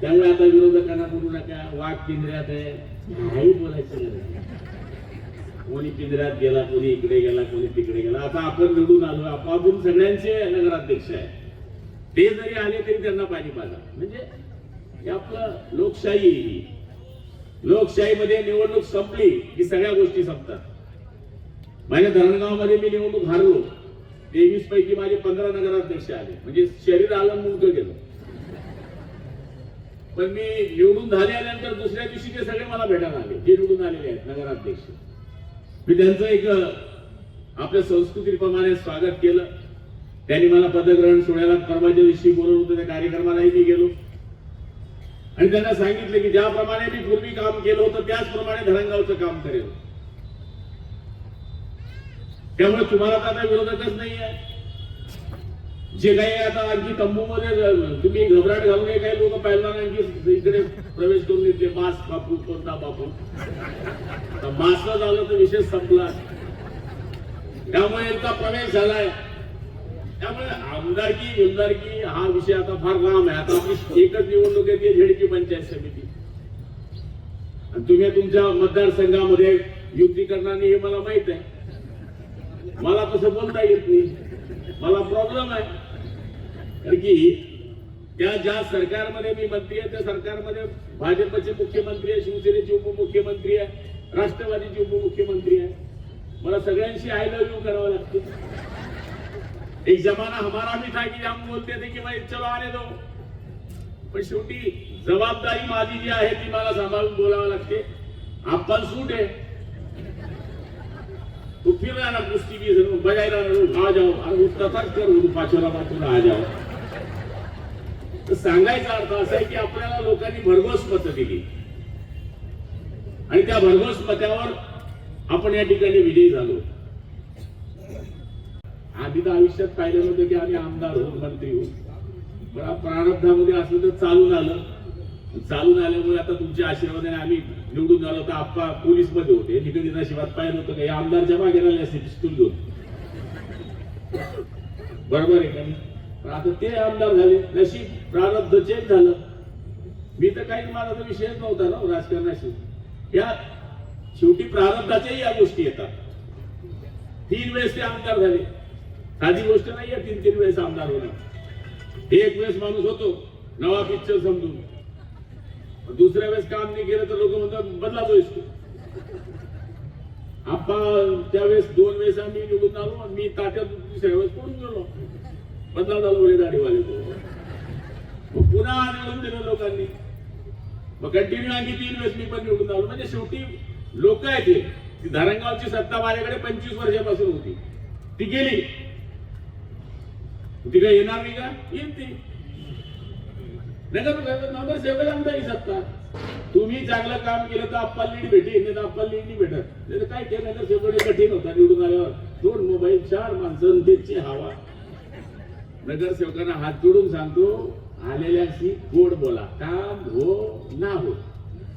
त्यामुळे आता विरोधकांना बोलू नका वाघ पिंजऱ्यात आहे. नाही बोलायचं नाही. कोणी पिंजऱ्यात गेला कोणी इकडे गेला कोणी तिकडे गेला. आता आपण निवडून आलो आपण सगळ्यांचे नगराध्यक्ष आहे ते जरी आले तरी त्यांना पाणी पाजा. म्हणजे हे आपलं लोकशाही लोकशाहीमध्ये निवडणूक संपली की सगळ्या गोष्टी संपतात. माझ्या धरणगावमध्ये मी निवडणूक हारलो. तेवीस पैकी माझे पंधरा नगराध्यक्ष आले. म्हणजे शरीर आलं मुलग गेलं. पण मी निवडून झाले आल्यानंतर दुसऱ्या दिवशी ते सगळे मला भेटायला आले जे निवडून आलेले आहेत नगराध्यक्ष. मी त्यांचं एक आपल्या संस्कृतीप्रमाणे स्वागत केलं. त्यांनी मला पदग्रहण सोहळ्याला परवाच्या दिवशी बोलवलं होतं त्या कार्यक्रमालाही मी गेलो. आणि त्यांना सांगितलं की ज्याप्रमाणे मी पूर्वी काम केलं होतं त्याचप्रमाणे धरणगावचं काम करेल. त्यामुळे तुम्हाला तर आता विरोधकच नाही आहे जे काही आता आणखी तंबू मध्ये तुम्ही घबराट घालून काही लोक पाहिलं आणखी इकडे प्रवेश करून येते. मास्क बापू कोणता बापू? मास्क झालं तर विषय संपला. त्यामुळे यांचा प्रवेश झालाय. त्यामुळे आमदारकी विमदारकी हा विषय आता फार लांब आहे. आता आपली एकच निवडणूक आहे ती झेडची पंचायत समिती. आणि तुम्ही तुमच्या मतदारसंघामध्ये युती करणार हे मला माहीत आहे. मला तसं बोलता येत नाही. मला प्रॉब्लेम आहे. कारण की त्या ज्या सरकारमध्ये मी मंत्री आहे त्या सरकारमध्ये भाजपचे मुख्यमंत्री आहे शिवसेनेचे उपमुख्यमंत्री आहे राष्ट्रवादीचे उपमुख्यमंत्री आहे. मला सगळ्यांशी आय लव्ह यू करावं लागतं. एक जमाना हमारा भी था की हम बोलते थे की भाई चलो आने दो. पण शेवटी जबाबदारी माझी जी आहे ती मला सांभाळून बोलावं लागते. आपण सूट आहे. तू फिर रहा ना कुश्ती की जरूर बजाय आ जाओ अरे उसका कर पाचोरा पाचोला आ जाओ तर सांगायचा अर्थ असा आहे की आपल्याला लोकांनी भरघोस मतं दिली. आणि त्या भरघोस मतावर आपण या ठिकाणी विजयी झालो. आधी तर आयुष्यात पाहिलं नव्हतं की आम्ही आमदार होऊ मंत्री होऊ. पण प्रारब्धामध्ये असलं तर चालून आलं चालून आल्यामुळे आता तुमच्या आशीर्वादाने आम्ही निवडून आलो तर आप्पा पोलीसमध्ये होते निगडी नशिबात पाहिलं होतं का? हे आमदारच्या मागे राहिले असते पिस्तूल घेऊन. बरोबर आहे का पण आता ते आमदार झाले नशीब प्रारब्ध चेंज झालं. मी तर काही माझा तर विषयच नव्हता ना राजकारणाशी. या शेवटी प्रारब्धाच्याही या गोष्टी येतात. तीन वेळेस ते आमदार झाले. साधी गोष्ट नाही आहे तीन तीन वेळेस आमदार होणं एक वेळेस माणूस होतो नवा पिक्चर समजून. दुसऱ्या वेळेस काम नाही केलं तर लोक म्हणतात बदला इसको. आपण त्यावेळेस दोन वेळेस आम्ही निवडून आलो आणि मी ताट्यात दुसऱ्या वेळेस पडून गेलो. बदला झाला दाढीवाले तो मग पुन्हा निवडून दिलं लोकांनी. मग कंटिन्यू आणखी तीन वेळेस मी पण निवडून आलो. म्हणजे शेवटी लोक आहेत ते ती धरणगावची सत्ता माझ्याकडे पंचवीस वर्षापासून होती. ती गेली. ती काय येणार नाही का? येईल ती. नगर सेवन आमचा ही सत्ता. तुम्ही चांगलं काम केलं तर आप्पा लीड भेटेल नाही तर आप्पा लीड नाही भेटत. नाही तर काय ते नगरसेवक कठीण होता निवडून आल्यावर. दोन मोबाईल चार माणसं त्याची हवा. नगरसेवकांना हात जोडून सांगतो आलेल्याशी गोड बोला. काम हो ना हो.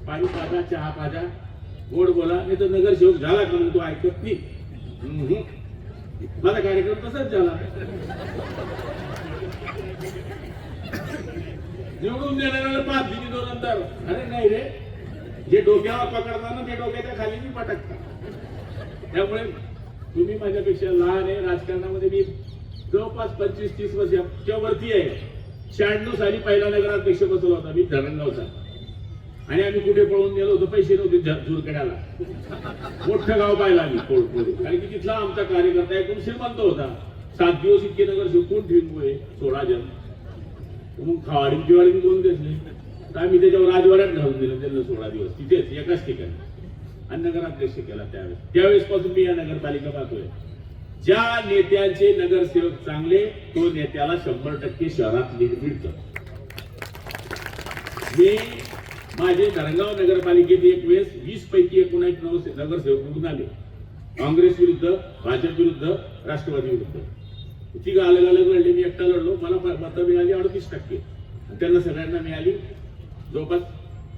पाणी पाजा चहा पाजा. गोड बोला नाही तर नगरसेवक झाला का मग तो ऐकत नाही. माझा कार्यक्रम तसाच झाला. निवडून देणार पाच दिली दोन नंतर अरे नाही रे. जे डोक्यावर पकडताना ते डोक्याच्या खाली मी पटकता त्यामुळे तुम्ही माझ्यापेक्षा लहान आहे. राजकारणामध्ये मी जवळपास पंचवीस तीस वर्षाच्या वरती आहे. शहाण्णव साली पहिला नगराध्यक्ष बसवला होता मी धरणगावचा आणि आम्ही कुठे पळून गेलो होतो पैसे नव्हते झुरकड्याला मोठं गाव पाहिलं आम्ही पोळ- कारण की तिथला आमचा कार्यकर्ता एकूण श्रीमंत होता. सात दिवस इतके नगर शिकून ठेवून सोळा जण. मग खावाडी बिवाडी कोण दिसले? तर आम्ही त्याच्यावर राजवाड्यात घालून दिलं त्यांना सोळा दिवस. तिथेच एकाच ठिकाणी. आणि नगराध्यक्ष केला त्यावेळेस. त्यावेळेस पासून मी या नगरपालिका पाहतोय. ज्या नेत्यांचे नगरसेवक चांगले तो नेत्याला शंभर टक्के शहरात मिळतो मी माझे धरणगाव नगरपालिकेत एक वेळेस वीस पैकी एकोणीस नऊ नगरसेवक निवडून आले. काँग्रेस विरुद्ध भाजप विरुद्ध राष्ट्रवादी विरुद्ध. ती अलग अलग लढले मी एकटा लढलो. मला मतं मिळाली अडतीस टक्के. त्यांना सगळ्यांना मिळाली जवळपास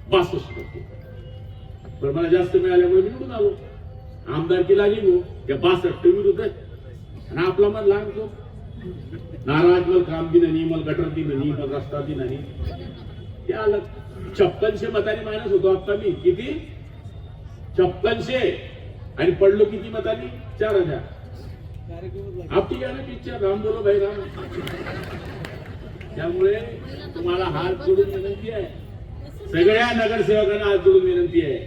बासष्ट टक्के. पण मला जास्त मिळाल्यामुळे मी निवडून आलो. आमदारकी लागली मग. त्या बासष्ट विरुद्ध आहेत. आणि आपला मग लहान तो नाराज मग काम दिन नाही मग गटर दिन नाही मग रस्ता दिन नाही. ते आलं. छप्पनशे मताने मायनस होतो आता मी. किती? छप्पनशे. आणि पडलो किती मतानी? चार हजार. आपली गाणं पिक्चर राम बोलो भाई राम. त्यामुळे तुम्हाला हात जोडून विनंती आहे. सगळ्या नगरसेवकांना हात जोडून विनंती आहे.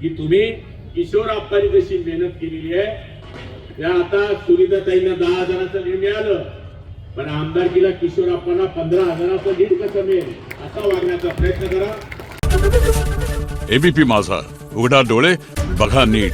की तुम्ही किशोर आप्पानी जशी मेहनत केलेली आहे या आता सुविधाताईंना दहा हजाराचं लीड मिळालं. पण आमदारकीला किशोर आपण पंधरा हजाराचं लीड कसं मिळेल? असा वागण्याचा प्रयत्न करा. एबीपी माझा. उघडा डोळे बघा नीट.